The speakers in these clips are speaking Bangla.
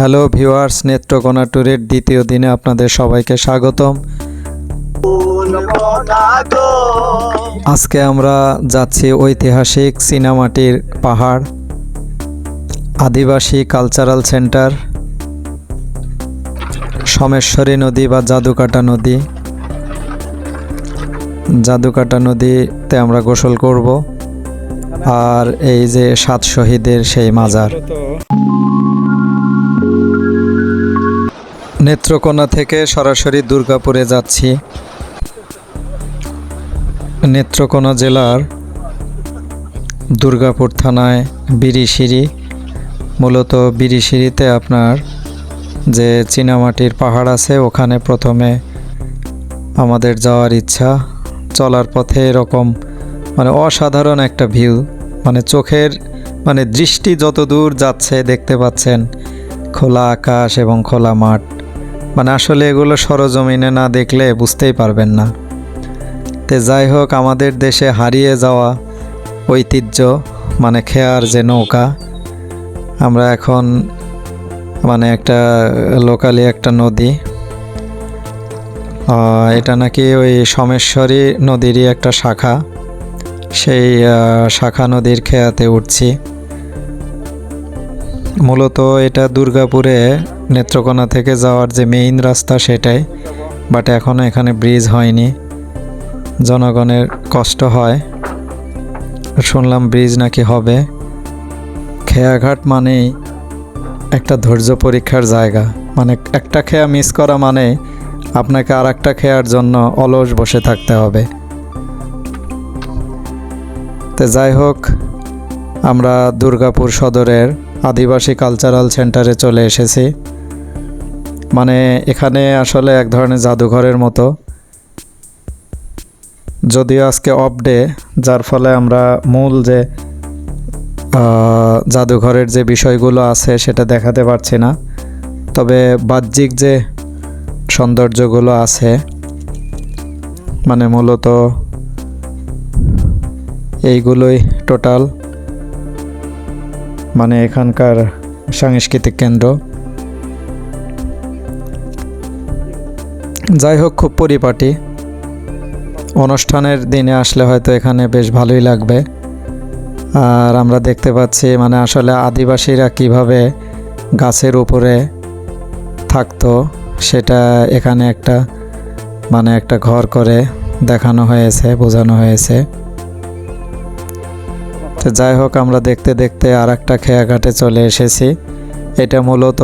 হ্যালো ভিউয়ার্স, নেত্রকোনা ট্যুরের দ্বিতীয় দিনে আপনাদের সবাইকে স্বাগতম। আজকে আমরা যাচ্ছি ঐতিহাসিক চীনামাটির পাহাড়, আদিবাসী কালচারাল সেন্টার, সমেশ্বরী নদী বা জাদুকাটা নদী। জাদুকাটা নদীতে আমরা গোসল করব, আর এই যে সাত শহীদের সেই মাজার। নেত্রকোনা থেকে সরাসরি দুর্গাপুরে যাচ্ছি। নেত্রকোনা জেলার দুর্গাপুর থানায় বিরিশিরি মূলত বিরিশিরিতে আপনার যে চীনামাটির পাহাড় আছে, ওখানে প্রথমে আমাদের যাওয়ার ইচ্ছা। চলার পথে এরকম মানে অসাধারণ একটা ভিউ। মানে চোখের মানে দৃষ্টি যত দূর যাচ্ছে দেখতে পাচ্ছেন, খোলা আকাশ এবং খোলা মাঠ। মানে আসলে এগুলো সরজমিনে না দেখলে বুঝতেই পারবেন না। তে যাই হোক, আমাদের দেশে হারিয়ে যাওয়া ঐতিহ্য মানে খেয়ার যে নৌকা, আমরা এখন মানে একটা লোকালি একটা নদী এটা নাকি ওই সমেশ্বরী নদীরই একটা শাখা, সেই শাখা নদীর খেয়াতে উঠছি। মূলত এটা দুর্গাপুরে নেত্রকোনা থেকে যাওয়ার যে মেইন রাস্তা সেটাই বাট এখনও এখানে ব্রিজ হয়নি। জনগণের কষ্ট হয়। শুনলাম ব্রিজ নাকি হবে। খেয়াঘাট মানেই একটা ধৈর্য পরীক্ষার জায়গা। মানে একটা খেয়া মিস করা মানে আপনাকে আর একটা খেয়ার জন্য অলস বসে থাকতে হবে। তো যাই হোক, আমরা দুর্গাপুর সদরের আদিবাসী কালচারাল সেন্টারে চলে এসেছি। মানে এখানে আসলে এক ধরনের জাদুঘরের মতো। যদিও আজকে অফ ডে যার ফলে আমরা মূল যে জাদুঘরের যে বিষয়গুলো আছে সেটা দেখাতে পারছি না। তবে বাহ্যিক যে সৌন্দর্যগুলো আছে মানে মূলত এইগুলোই টোটাল মানে এখানকার সাংস্কৃতিক কেন্দ্র। যাই হোক, খুব পরিপাটি। অনুষ্ঠানের দিনে আসলে হয়তো এখানে বেশ ভালোই লাগবে। আর আমরা দেখতে পাচ্ছি মানে আসলে আদিবাসীরা কীভাবে গাছের উপরে থাকতো, সেটা এখানে একটা মানে একটা ঘর করে দেখানো হয়েছে, বোঝানো হয়েছে। তো যাই হোক, আমরা দেখতে দেখতে আর একটা খেয়াঘাটে চলে এসেছি। এটা মূলত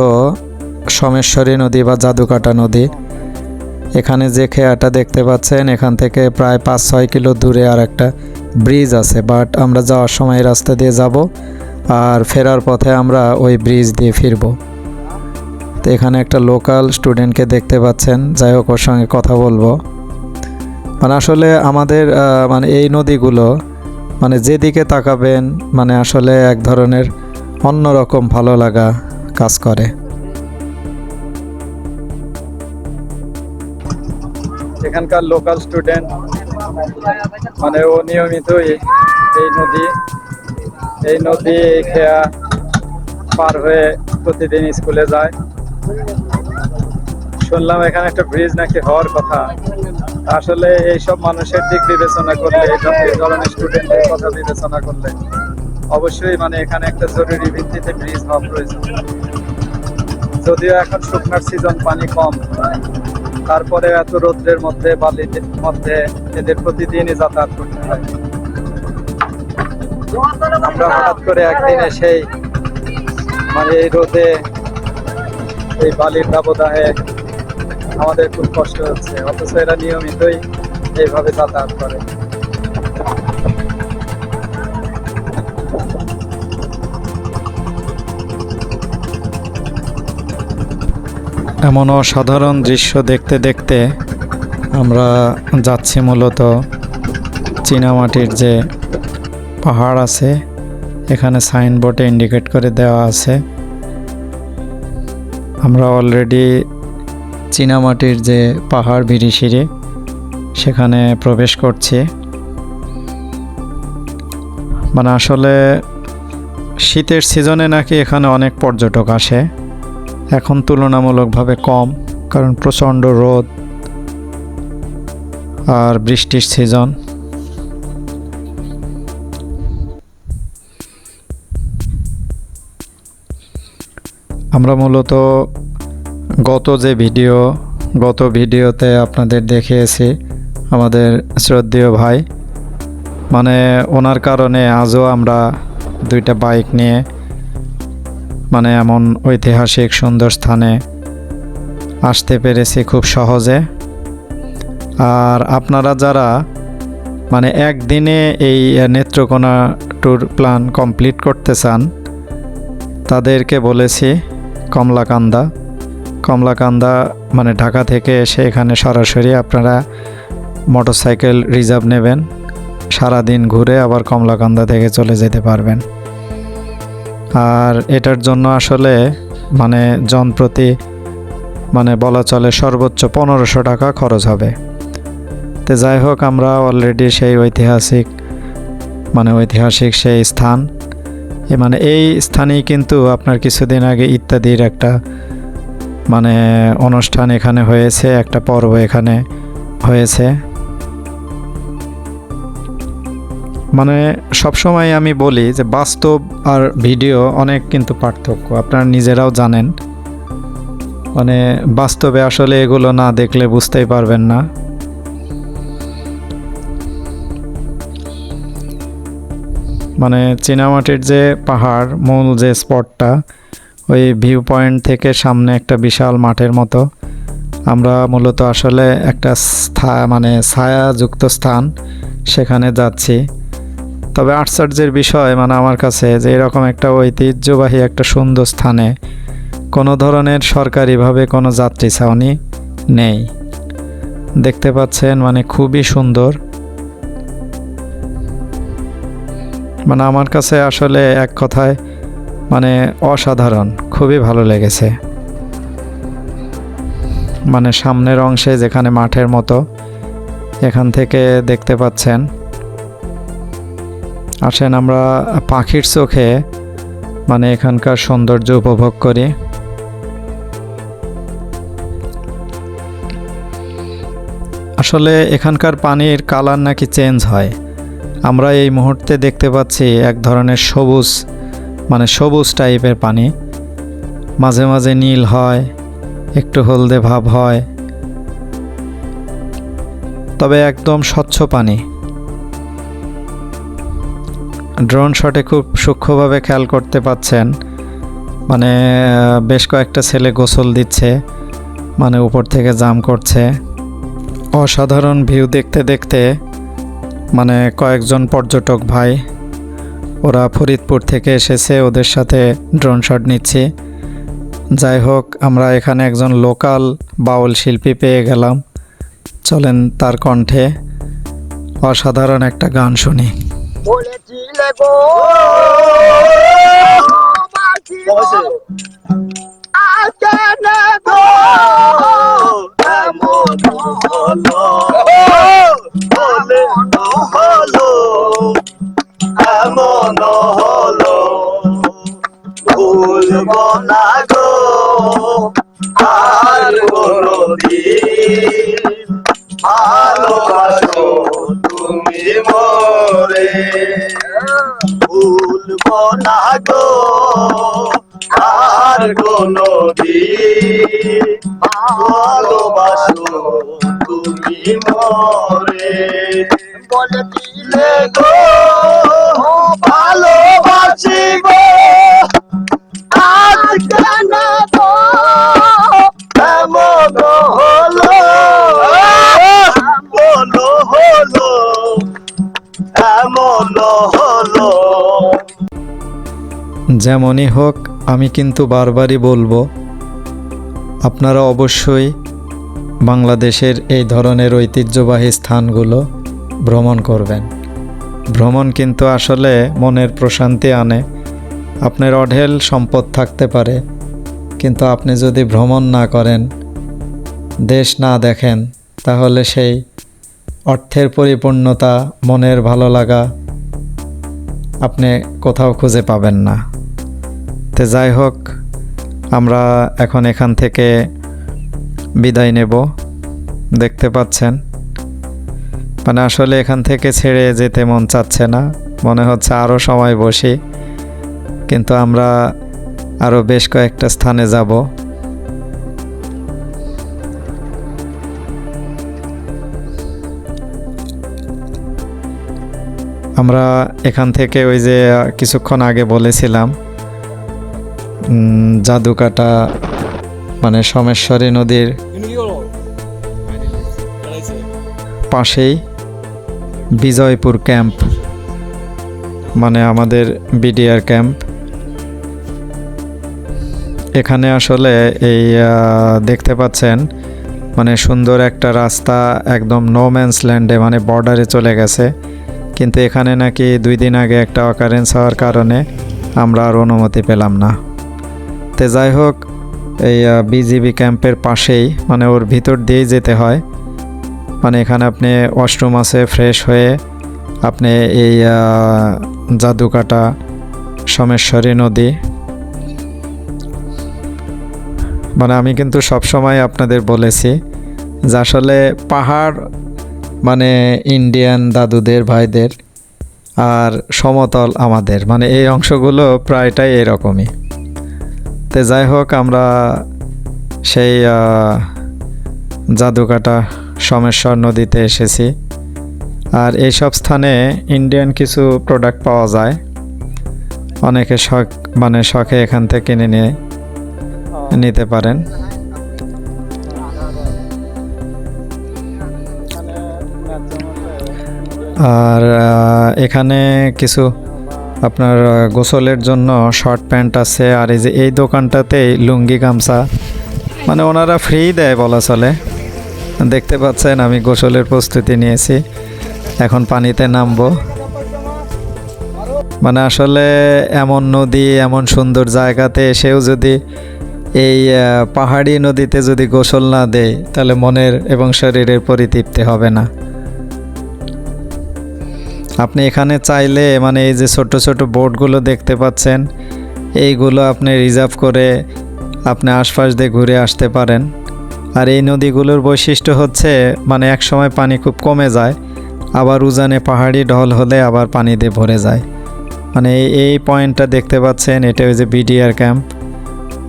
সমেশ্বরী নদী বা জাদুকাটা নদী। এখানে যে খেয়াটা দেখতে পাচ্ছেন, এখান থেকে প্রায় পাঁচ ছয় কিলো দূরে আর একটা ব্রিজ আছে। বাট আমরা যাওয়ার সময় রাস্তা দিয়ে যাব আর ফেরার পথে আমরা ওই ব্রিজ দিয়ে ফিরব। তো এখানে একটা লোকাল স্টুডেন্টকে দেখতে পাচ্ছেন, যাই হোক ওর সঙ্গে কথা বলব। মানে আসলে আমাদের মানে এই নদীগুলো মানে যেদিকে তাকাবেন মানে আসলে এক ধরনের অন্যরকম ভালো লাগা কাজ করে। এখানকার লোকাল স্টুডেন্ট মানে ও নিয়মিত এই নদী এই নদী এই খেয়া পার হয়ে প্রতিদিন স্কুলে যায়। শুনলাম এখানে একটা ব্রিজ নাকি হওয়ার কথা। আসলে এইসব মানুষের দিক বিবেচনা করলে, এই ধরনের স্টুডেন্টের কথা বিবেচনা করলে, অবশ্যই মানে এখানে একটা জরুরি ভিত্তিতে ব্রিজ হওয়া প্রয়োজন। যদিও এখন শুকনার সিজন পানি কম তারপরে এত রৌদ্রের মধ্যে বালির মধ্যে এদের প্রতিদিনই যাতায়াত করতে হয়। আমরা হঠাৎ করে একদিন সেই মানে এই রোদে এই বালির দাবদাহে আমাদের খুব কষ্ট হচ্ছে, অথচ এরা নিয়মিতই এইভাবে যাতায়াত করে। এমন অসাধারণ দৃশ্য দেখতে দেখতে আমরা যাচ্ছি মূলত চীনামাটির যে পাহাড় আছে, এখানে সাইনবোর্ডে ইন্ডিকেট করে দেওয়া আছে। আমরা অলরেডি চীনামাটির যে পাহাড় বিরিশিরি সেখানে প্রবেশ করছি। মানে আসলে শীতের সিজনে নাকি এখানে অনেক পর্যটক আসে। এখন তুলনামূলকভাবে কম, কারণ প্রচণ্ড রোদ আর বৃষ্টির সিজন। আমরা মূলত গত যে ভিডিও, গত ভিডিওতে আপনাদের দেখিয়েছি আমাদের শ্রদ্ধেয় ভাই। মানে ওনার কারণে আজও আমরা দুইটা বাইক নিয়ে মানে এমন ঐতিহাসিক সুন্দর স্থানে আসতে পেরেছি খুব সহজে। আর আপনারা যারা মানে একদিনে এই নেত্রকোনা ট্যুর প্ল্যান কমপ্লিট করতে চান, তাদেরকে বলেছি কমলাকান্দা। কমলাকান্দা মানে ঢাকা থেকে এসে এখানে সরাসরি আপনারা মোটরসাইকেল রিজার্ভ নেবেন। সারাদিন ঘুরে আবার কমলাকান্দা থেকে চলে যেতে পারবেন। আর এটার জন্য আসলে মানে জনপ্রতি মানে বলা চলে সর্বোচ্চ পনেরোশো টাকা খরচ হবে। তো যাই হোক, আমরা অলরেডি সেই ঐতিহাসিক মানে ঐতিহাসিক সেই স্থান। মানে এই স্থানেই কিন্তু আপনার কিছুদিন আগে ইত্যাদির একটা মানে অনুষ্ঠান এখানে হয়েছে, একটা পর্ব এখানে হয়েছে। মানে সবসময় আমি বলি যে বাস্তব আর ভিডিও অনেক কিন্তু পার্থক্য, আপনারা নিজেরাও জানেন। মানে বাস্তবে আসলে এগুলো না দেখলে বুঝতেই পারবেন না। মানে চীনামাটির যে পাহাড়, মূল যে স্পটটা, ওই ভিউ পয়েন্ট থেকে সামনে একটা বিশাল মাঠের মতো। আমরা মূলত আসলে একটা মানে ছায়াযুক্ত স্থান সেখানে যাচ্ছি। তবে আশ্চর্যের বিষয় মানে আমার কাছে, যে এরকম একটা ঐতিহ্যবাহী একটা সুন্দর স্থানে কোনো ধরনের সরকারিভাবে কোনো যাত্রী ছাউনি নেই। দেখতে পাচ্ছেন মানে খুবই সুন্দর। মানে আমার কাছে আসলে এক কথায় মানে অসাধারণ, খুবই ভালো লেগেছে। মানে সামনের অংশে যেখানে মাঠের মতো, এখান থেকে দেখতে পাচ্ছেন। আসেন, আমরা পাখির চোখে মানে এখানকার সৌন্দর্য উপভোগ করি। আসলে এখানকার পানির কালার নাকি চেঞ্জ হয়। আমরা এই মুহূর্তে দেখতে পাচ্ছি এক ধরনের সবুজ মানে সবুজ টাইপের পানি। মাঝে মাঝে নীল হয়, একটু হলদে ভাব হয়। তবে একদম স্বচ্ছ পানি। ড্রোন শটে খুব সূক্ষ্মভাবে খেয়াল করতে পাচ্ছেন। মানে বেশ কয়েকটা ছেলে গোসল দিচ্ছে মানে উপর থেকে জাম করছে। অসাধারণ ভিউ দেখতে দেখতে মানে কয়েকজন পর্যটক ভাই, ওরা ফরিদপুর থেকে এসেছে, ওদের সাথে ড্রোন শট নিচ্ছি। যাই হোক, আমরা এখানে একজন লোকাল বাউল শিল্পী পেয়ে গেলাম। চলেন তার কণ্ঠে অসাধারণ একটা গান শুনি। বলেছিলে গো। এমন হলো। ভুলব না গো। না গো আর কোনো ভালোবাসো তুমি মরে। বলেছিলে গো যেমনই হোক, আমি কিন্তু বারবারই বলব, আপনারা অবশ্যই বাংলাদেশের এই ধরনের ঐতিহ্যবাহী স্থানগুলো ভ্রমণ করবেন। ভ্রমণ কিন্তু আসলে মনের প্রশান্তি আনে, আপনার অঢেল সম্পদ থাকতে পারে, কিন্তু আপনি যদি ভ্রমণ না করেন, দেশ না দেখেন, তাহলে সেই অর্থের পরিপূর্ণতা, মনের ভালো লাগা আপনি কোথাও খুঁজে পাবেন না। তো যাই হোক, আমরা এখন এখান থেকে বিদায় নেব, দেখতে পাচ্ছেন। মানে আসলে এখান থেকে ছেড়ে যেতে মন চাচ্ছে না, মনে হচ্ছে আরও সময় বসি, কিন্তু আমরা আরও বেশ কয়েকটা স্থানে যাব। আমরা এখান থেকে ওই যে কিছুক্ষণ আগে বলেছিলাম জাদুকাটা মানে সোমেশ্বরী নদীর পাশেই বিজয়পুর ক্যাম্প মানে আমাদের বিডিআর ক্যাম্প। এখানে আসলে এই দেখতে পাচ্ছেন মানে সুন্দর একটা রাস্তা, একদম নো ম্যানস ল্যান্ডে মানে বর্ডারে চলে গেছে। কিন্তু এখানে নাকি দুই দিন আগে একটা অকারেন্স হওয়ার কারণে আমরা আর অনুমতি পেলাম না। তে যাই হোক, এই বিজিবি ক্যাম্পের পাশেই মানে ওর ভিতর দিয়েই যেতে হয়। মানে এখানে আপনি ওয়াশরুম আছে ফ্রেশ হয়ে আপনি এই জাদুকাটা সোমেশ্বরী নদী। মানে আমি কিন্তু সবসময় আপনাদের বলেছি যে আসলে পাহাড় মানে ইন্ডিয়ান দাদুদের, ভাইদের আর সমতল আমাদের। মানে এই অংশগুলো প্রায়টাই এরকমই। তো যাই হোক, আমরা সেই জাদুকাটা সোমেশ্বর নদীতে এসেছি। আর এইসব স্থানে ইন্ডিয়ান কিছু প্রোডাক্ট পাওয়া যায়। অনেকে শখ মানে শখে এখান থেকে কিনে নিয়ে নিতে পারেন। আর এখানে কিছু আপনার গোসলের জন্য শর্ট প্যান্ট আছে, আর এই যে এই দোকানটাতেই লুঙ্গি গামছা। মানে ওনারা ফ্রি দেয় বলা চলে। দেখতে পাচ্ছেন, আমি গোসলের প্রস্তুতি নিয়েছি। এখন পানিতে নামবো। মানে আসলে এমন নদী, এমন সুন্দর জায়গাতে এসেও যদি এই পাহাড়ি নদীতে যদি গোসল না দেয়, তাহলে মনের এবং শরীরের পরিতৃপ্তি হবে না। আপনি এখানে চাইলে মানে এই যে ছোট ছোট বোটগুলো দেখতে পাচ্ছেন, এইগুলো আপনি রিজার্ভ করে আপনি আশপাশ দিয়ে ঘুরে আসতে পারেন। আর এই নদীগুলোর বৈশিষ্ট্য হচ্ছে মানে এক সময় পানি খুব কমে যায়, আবার উজানে পাহাড়ি ঢল হলে আবার পানি দিয়ে ভরে যায়। মানে এই- এই পয়েন্টটা দেখতে পাচ্ছেন, এটা ওই যে বিডিআর ক্যাম্প।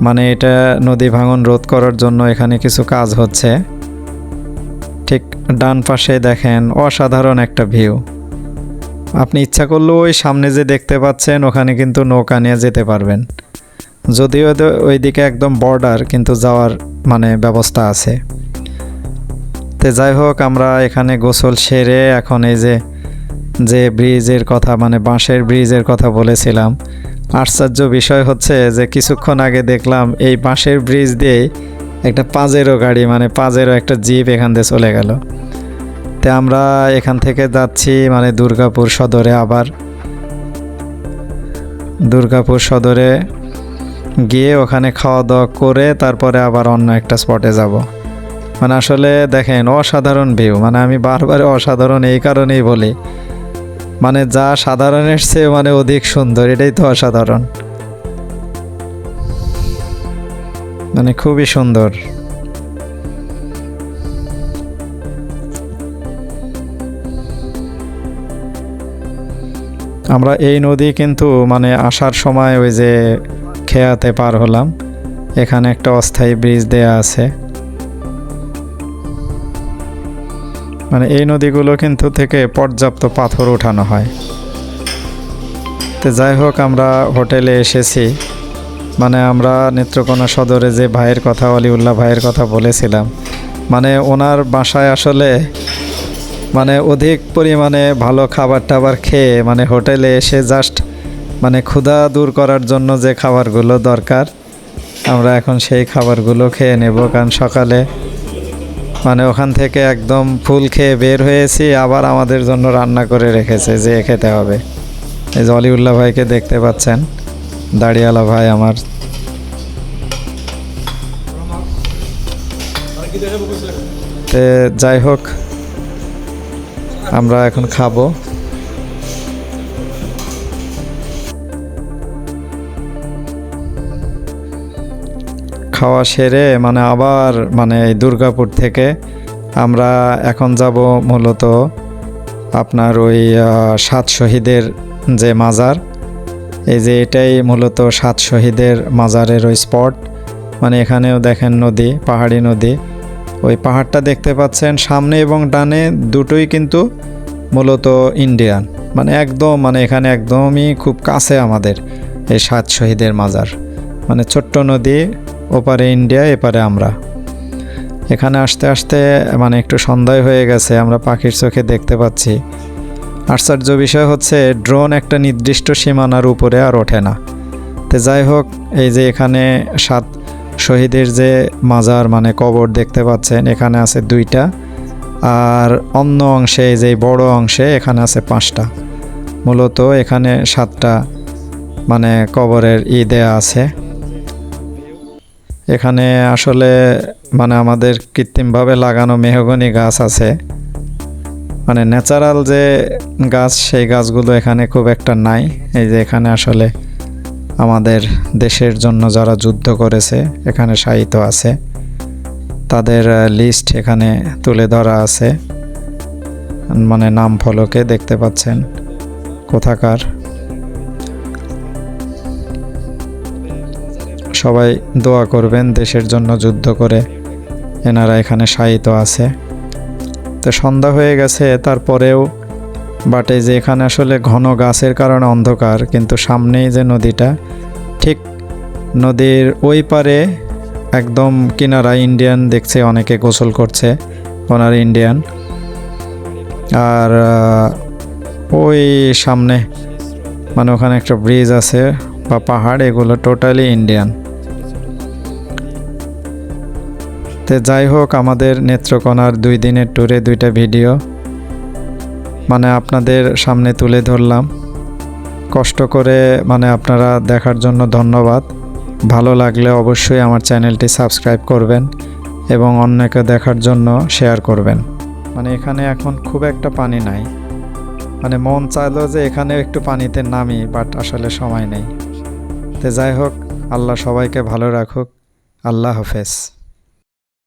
মানে এটা নদী ভাঙন রোধ করার জন্য এখানে কিছু কাজ হচ্ছে। ঠিক ডান পাশে দেখেন, অসাধারণ একটা ভিউ। আপনি ইচ্ছা করলেও ওই সামনে যে দেখতে পাচ্ছেন, ওখানে কিন্তু নৌকা নিয়ে যেতে পারবেন। যদিও ওদের ওইদিকে একদম বর্ডার কিন্তু যাওয়ার মানে ব্যবস্থা আছে। তো যাই হোক, আমরা এখানে গোসল সেরে এখন এই যে যে ব্রিজের কথা মানে বাঁশের ব্রিজের কথা বলেছিলাম, আশ্চর্য বিষয় হচ্ছে যে কিছুক্ষণ আগে দেখলাম এই বাঁশের ব্রিজ দিয়ে একটা পাজেরও গাড়ি মানে পাজেরও একটা জিপ এখান দিয়ে চলে গেল। তো আমরা এখান থেকে যাচ্ছি মানে দুর্গাপুর সদরে আবার। দুর্গাপুর সদরে গিয়ে ওখানে খাওয়া দাওয়া করে তারপরে আবার অন্য একটা স্পটে যাব। মানে আসলে দেখেন, অসাধারণ ভিউ মানে আমি বারবার অসাধারণ এই কারণেই বলি। মানে যা সাধারণের চেয়ে মানে অধিক সুন্দর, এটাই তো অসাধারণ। মানে খুবই সুন্দর। আমরা এই নদী কিন্তু মানে আসার সময় ওই যে খেয়াতে পার হলাম। এখানে একটা অস্থায়ী ব্রিজ দেয়া আছে। মানে এই নদীগুলো কিন্তু থেকে পর্যাপ্ত পাথর ওঠানো হয়। তো যাই হোক, আমরা হোটেলে এসেছি। মানে আমরা নেত্রকোনা সদরে যে ভাইয়ের কথা, অলিউল্লাহ ভাইয়ের কথা বলেছিলাম। মানে ওনার বাসায় আসলে মানে অধিক পরিমাণে ভালো খাবার টাবার খেয়ে মানে হোটেলে এসে জাস্ট মানে ক্ষুধা দূর করার জন্য যে খাবারগুলো দরকার, আমরা এখন সেই খাবারগুলো খেয়ে নেব। কারণ সকালে মানে ওখান থেকে একদম ফুল খেয়ে বের হয়েছি, আবার আমাদের জন্য রান্না করে রেখেছে যে খেতে হবে। এই যে অলিউল্লাহ ভাইকে দেখতে পাচ্ছেন, দাড়িওয়ালা ভাই আমার। যাই হোক আমরা এখন খাব। খাওয়া সেরে মানে আবার মানে এই দুর্গাপুর থেকে আমরা এখন যাব মূলত আপনার ওই সাত শহীদের যে মাজার। এই যে এটাই মূলত সাত শহীদের মাজারের ওই স্পট। মানে এখানেও দেখেন নদী, পাহাড়ি নদী। ওই পাহাড়টা দেখতে পাচ্ছেন সামনে এবং ডানে দুটোই কিন্তু মূলত ইন্ডিয়ান। মানে একদম মানে এখানে একদমই খুব কাছে আমাদের এই সাত শহীদের মাজার। মানে ছোট্ট নদী, ওপারে ইন্ডিয়া, এপারে আমরা। এখানে আসতে আসতে মানে একটু সন্ধ্যায় হয়ে গেছে, আমরা পাখির চোখে দেখতে পাচ্ছি। আশ্চর্য বিষয় হচ্ছে, ড্রোন একটা নির্দিষ্ট সীমানার উপরে আর ওঠে না। তো যাই হোক, এই যে এখানে সাত শহীদের যে মাজার মানে কবর দেখতে পাচ্ছেন, এখানে আছে দুইটা। আর অন্য অংশে যে বড় অংশে, এখানে আছে পাঁচটা। মূলত এখানে সাতটা মানে কবরের ই দেয়া আছে। এখানে আসলে মানে আমাদের কৃত্রিমভাবে লাগানো মেহগনি গাছ আছে। মানে ন্যাচারাল যে গাছ, সেই গাছগুলো এখানে খুব একটা নাই। এই যে এখানে আসলে আমাদের দেশের জন্য যারা যুদ্ধ করেছে, এখানে সাহিত্য আছে। তাদের লিস্ট এখানে তুলে ধরা আছে। মানে নাম ফলকে দেখতে পাচ্ছেন। কোথাকার। সবাই দোয়া করবেন দেশের জন্য যুদ্ধ করে। এনারা এখানে সাহিত্য আছে। তো সন্ধ্যা হয়ে গেছে, তারপরেও বাটে যে এখানে আসলে ঘন গাছের কারণে অন্ধকার, কিন্তু সামনেই যে নদীটা, ঠিক নদীর ওই পারে একদম কিনারা ইন্ডিয়ান দেখছে, অনেকে গোসল করছে, ওনার ইন্ডিয়ান আর ওই সামনে মানে ওখানে একটা ব্রিজ আছে বা পাহাড়, এগুলো টোটালি ইন্ডিয়ান তো যাই হোক, আমাদের নেত্রকোনার দুই দিনের ট্যুরে দুইটা ভিডিও মানে আপনাদের সামনে তুলে ধরলাম। কষ্ট করে মানে আপনারা দেখার জন্য ধন্যবাদ। ভালো লাগলে অবশ্যই আমার চ্যানেলটি সাবস্ক্রাইব করবেন এবং অন্যকে দেখার জন্য শেয়ার করবেন। মানে এখানে এখন খুব একটা পানি নাই। মানে মন চাইলো যে এখানে একটু পানিতে নামি, বাট আসলে সময় নেই। তো যাই হোক, আল্লাহ সবাইকে ভালো রাখুক। আল্লাহ হাফেজ।